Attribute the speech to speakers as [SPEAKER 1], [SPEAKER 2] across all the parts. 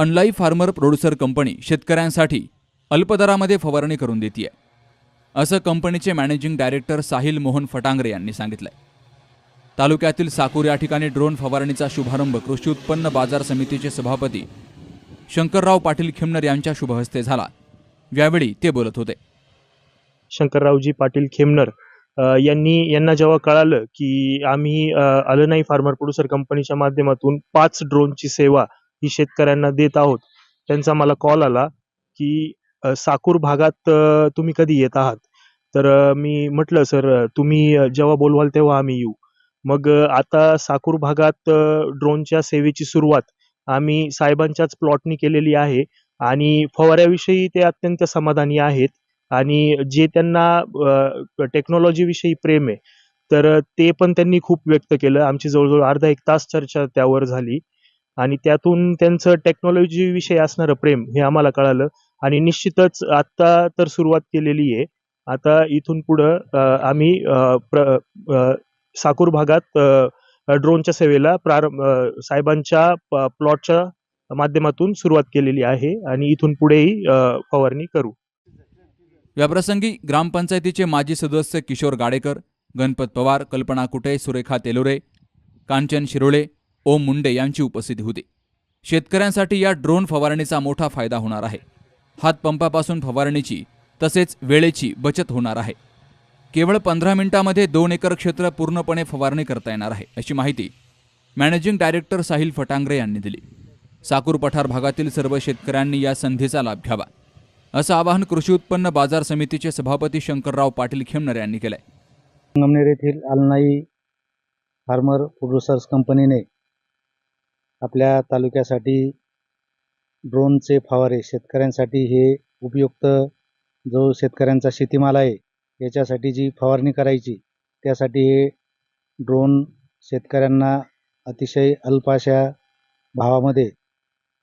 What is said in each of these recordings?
[SPEAKER 1] अनलाई farmer producer company शेतकऱ्यांसाठी अल्पदरामध्ये फवारणी करून देते असं कंपनीचे मॅनेजिंग डायरेक्टर साहिल मोहन फटांगरे यांनी सांगितलंय. तालुक्यातील साकूर या ठिकाणी ड्रोन फवारणीचा शुभारंभ कृषी उत्पन्न बाजार समितीचे सभापती शंकरराव पाटील खेमनर यांच्या शुभहस्ते झाला. यावेळी ते बोलत होते.
[SPEAKER 2] शंकररावजी पाटील खेमनर यांनी यांना जेव्हा कळालं की आम्ही अलनाई फार्मर प्रोड्युसर कंपनीच्या माध्यमातून पाच ड्रोनची सेवा ही शेतकऱ्यांना देत आहोत. त्यांचा मला कॉल आला की साकूर भागात तुम्ही कधी येत आहात? तर मी म्हटलं सर तुम्ही जेव्हा बोलवाल तेव्हा आम्ही येऊ. मग आता साकूर भागात ड्रोनच्या सेवेची सुरुवात आम्ही साहेबांच्याच प्लॉटनी केलेली आहे आणि फवाऱ्याविषयी ते अत्यंत समाधानी आहेत आणि जे त्यांना टेक्नॉलॉजीविषयी प्रेम आहे तर ते पण त्यांनी खूप व्यक्त केलं. आमची जवळजवळ अर्धा एक तास चर्चा त्यावर झाली. आणि त्यातून त्यांचं टेक्नॉलॉजी विषयी असणारं प्रेम हे आम्हाला कळालं. आणि निश्चितच आता तर सुरुवात केलेली आहे. आता इथून पुढं आम्ही प्र साकूर भागात ड्रोनच्या सेवेला प्रारंभ साहेबांच्या प्लॉटच्या माध्यमातून सुरुवात केलेली आहे. आणि इथून पुढेही फवारणी करू.
[SPEAKER 1] याप्रसंगी ग्रामपंचायतीचे माजी सदस्य किशोर गाडेकर गणपत पवार कल्पना कुटे सुरेखा तेलोरे कांचन शिरोळे ओम मुंडे यांची उपस्थिती होती. शेतकऱ्यांसाठी या ड्रोन फवारणीचा मोठा फायदा होणार आहे. हातपंपापासून फवारणीची तसेच वेळेची बचत होणार आहे. केवळ पंधरा मिनिटांमध्ये दोन एकर क्षेत्र पूर्णपणे फवारणी करता येणार आहे अशी माहिती मॅनेजिंग डायरेक्टर साहिल फटांगरे यांनी दिली. साकूर पठार भागातील सर्व शेतकऱ्यांनी या संधीचा लाभ घ्यावा असं आवाहन कृषी उत्पन्न बाजार समितीचे सभापती शंकरराव पाटील खेमनर यांनी केलंय.
[SPEAKER 3] संगमनेर येथील अलनाई फार्मर प्रोड्युसर्स कंपनीने आपल्या तालुक्यासाठी ड्रोनचे फवारे शेतकऱ्यांसाठी हे उपयुक्त. जो शेतकऱ्यांचा शेतीमाल आहे याच्यासाठी जी फवारणी करायची त्यासाठी हे ड्रोन शेतकऱ्यांना अतिशय अल्पाशा भावामध्ये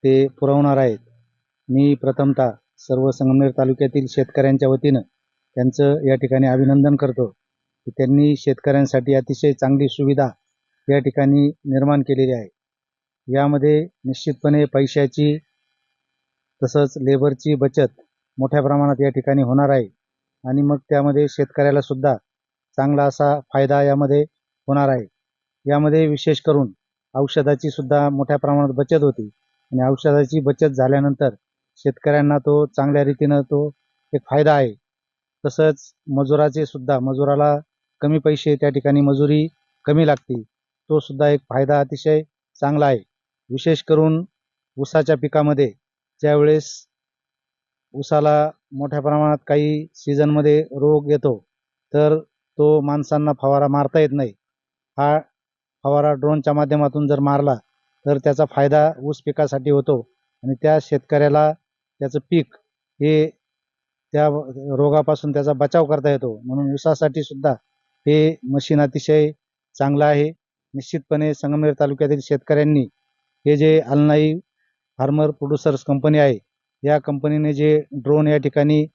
[SPEAKER 3] ते पुरवणार आहेत. मी प्रथमतः सर्व संगमनेर तालुक्यातील शेतकऱ्यांच्या वतीनं त्यांचं या ठिकाणी अभिनंदन करतो. की त्यांनी शेतकऱ्यांसाठी अतिशय चांगली सुविधा या ठिकाणी निर्माण केलेली आहे. यामध्ये निश्चितपणे पैशाची तसंच लेबरची बचत मोठ्या प्रमाणात या ठिकाणी होणार आहे. आणि मग त्यामध्ये शेतकऱ्याला सुद्धा चांगला असा फायदा यामध्ये होणार आहे. यामध्ये विशेष करून औषधाची सुद्धा मोठ्या प्रमाणात बचत होती. आणि औषधाची बचत झाल्यानंतर शेतकऱ्यांना तो चांगल्या रीतीनं तो एक फायदा आहे. तसंच मजुराचे सुद्धा मजुराला कमी पैसे त्या ठिकाणी मजुरी कमी लागते. तो सुद्धा एक फायदा अतिशय चांगला आहे. विशेष करून ऊसाच्या पिकामध्ये ज्यावेळेस ऊसाला मोठ्या प्रमाणात काही सीझनमध्ये रोग येतो तर तो माणसांना फवारा मारता येत नाही. हा फवारा ड्रोनच्या माध्यमातून जर मारला तर त्याचा फायदा ऊस पिकासाठी होतो आणि त्या शेतकऱ्याला त्याचं पीक हे त्या रोगापासून त्याचा बचाव करता येतो. म्हणून ऊसासाठी सुद्धा हे मशीन अतिशय चांगलं आहे. निश्चितपणे संगमनेर तालुक्यातील शेतकऱ्यांनी हे जे अलनाई फार्मर प्रोड्युसर्स कंपनी आहे या कंपनीने जे ड्रोन या ठिकाणी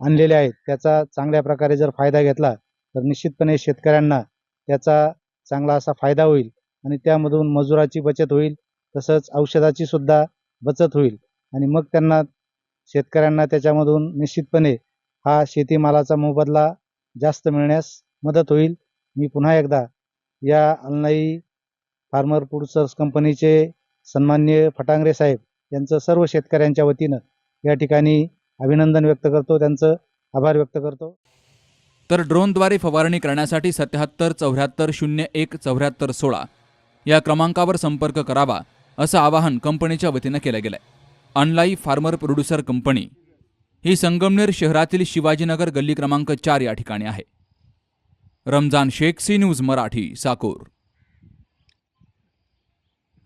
[SPEAKER 3] आणलेले आहेत त्याचा चांगल्या प्रकारे जर फायदा घेतला तर निश्चितपणे शेतकऱ्यांना त्याचा चांगला असा फायदा होईल आणि त्यामधून मजुराची बचत होईल तसंच औषधाची सुद्धा बचत होईल आणि मग त्यांना शेतकऱ्यांना त्याच्यामधून निश्चितपणे हा शेतीमालाचा मोबदला जास्त मिळण्यास मदत होईल. मी पुन्हा एकदा या अलनाई फार्मर प्रोड्युसर्स कंपनीचे सन्मान्य फटांगरे साहेब यांचं सर्व शेतकऱ्यांच्या वतीनं या ठिकाणी अभिनंदन व्यक्त करतो त्यांचं आभार व्यक्त करतो.
[SPEAKER 1] तर ड्रोनद्वारे फवारणी करण्यासाठी सत्याहत्तर चौऱ्याहत्तर शून्य एक चौऱ्याहत्तर सोळा या क्रमांकावर संपर्क करावा असं आवाहन कंपनीच्या वतीनं केलं गेलंय. अनलाई फार्मर प्रोड्युसर कंपनी ही संगमनेर शहरातील शिवाजीनगर गल्ली क्रमांक चार या ठिकाणी आहे. Ramzan Shaikh C news Marathi Sakur.